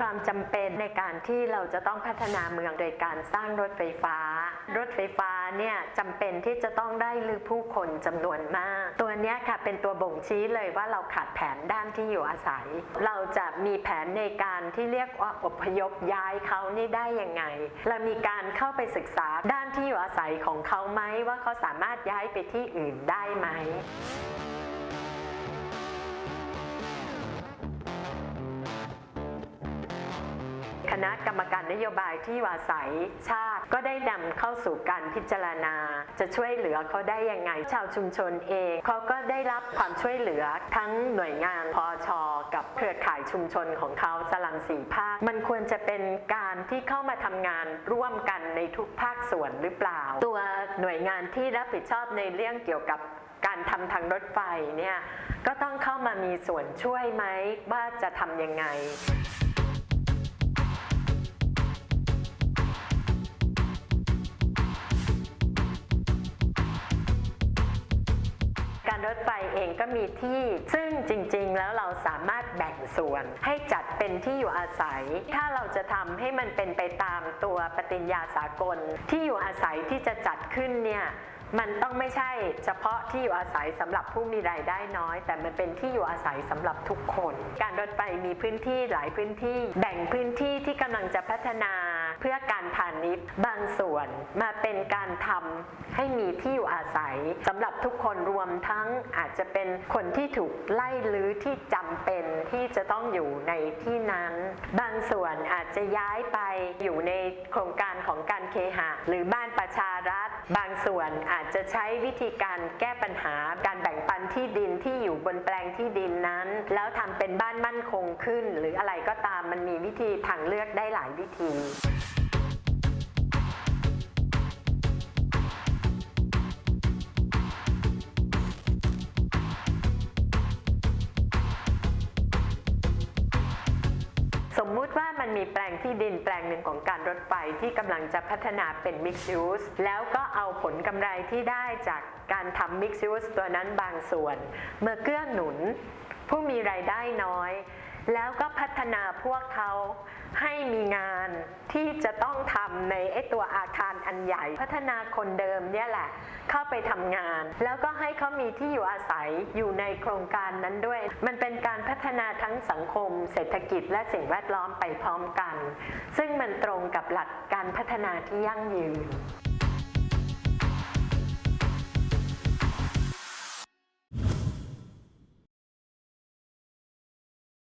ความจำเป็นในการที่เราจะต้องพัฒนาเมืองโดยการสร้างรถไฟฟ้า รถไฟฟ้าเนี่ยจำเป็นที่จะต้องได้ลือผู้คนจำนวนมาก ตัวนี้ค่ะเป็นตัวบ่งชี้เลยว่าเราขาดแผนด้านที่อยู่อาศัย เราจะมีแผนในการที่เรียกว่าอพยพย้ายเขานี่ได้ยังไง เรามีการเข้าไปศึกษาด้านที่อยู่อาศัยของเขาไหมว่าเขาสามารถย้ายไปที่อื่นได้ไหม คณะกรรมการนโยบายที่อยู่าศัยชาติ ก็ได้นำเข้าสู่การพิจารณา จะช่วยเหลือเขาได้ยังไง ชาวชุมชนเองเขาก็ได้รับความช่วยเหลือทั้งหน่วยงานพอชอกับเครือข่ายชุมชนของเขาสลัมสีภาค มันควรจะเป็นการที่เข้ามาทำงานร่วมกันในทุกภาคส่วนหรือเปล่า ตัวหน่วยงานที่รับผิดชอบในเรื่องเกี่ยวกับการทำทางรถไฟเนี่ยก็ต้องเข้ามามีส่วนช่วยไหมว่าจะทำยังไง รถไฟเองก็มีที่ ซึ่งจริงๆ แล้วเราสามารถแบ่งส่วน ให้จัดเป็นที่อยู่อาศัย ถ้าเราจะทำให้มันเป็นไปตามตัวปฏิญญาสากล ที่อยู่อาศัยที่จะจัดขึ้นเนี่ยมันต้องไม่ใช่เฉพาะที่อยู่อาศัยสำหรับผู้มีรายได้น้อย แต่มันเป็นที่อยู่อาศัยสำหรับทุกคน การรถไฟมีพื้นที่หลายพื้นที่ แบ่งพื้นที่ที่กำลังจะพัฒนา เพื่อการพาณิชย์ บางส่วนมาเป็นการทำให้มีที่อยู่อาศัยสำหรับทุกคนรวมทั้งอาจจะเป็นคนที่ถูกไล่หรือที่จำเป็นที่จะต้องอยู่ในที่นั้น บางส่วนอาจจะย้ายไปอยู่ในโครงการของการเคหะ หรือบ้านประชารัฐ บางส่วนอาจจะใช้วิธีการแก้ปัญหาการแบ่งปันที่ดินที่อยู่บนแปลงที่ดินนั้น แล้วทำเป็นบ้านมั่นคงขึ้น หรืออะไรก็ตามมันมีวิธีทางเลือกได้หลายวิธี สมมุติว่ามันมีแปลงที่ดินแปลงหนึ่งของการรถไฟที่กำลังจะพัฒนาเป็นมิกซ์ยูสแล้วก็เอาผลกำไรที่ได้จากการทำมิกซ์ยูสตัวนั้นบางส่วนเมื่อเกื้อหนุน ผู้มีรายได้น้อย แล้วก็พัฒนาพวกเขาให้มีงานที่จะต้องทำในไอตัวอาคารอันใหญ่ พัฒนาคนเดิมเนี่ยแหละ เข้าไปทำงาน แล้วก็ให้เขามีที่อยู่อาศัยอยู่ในโครงการนั้นด้วย มันเป็นการพัฒนาทั้งสังคม เศรษฐกิจและสิ่งแวดล้อมไปพร้อมกัน ซึ่งมันตรงกับหลักการพัฒนาที่ยั่งยืน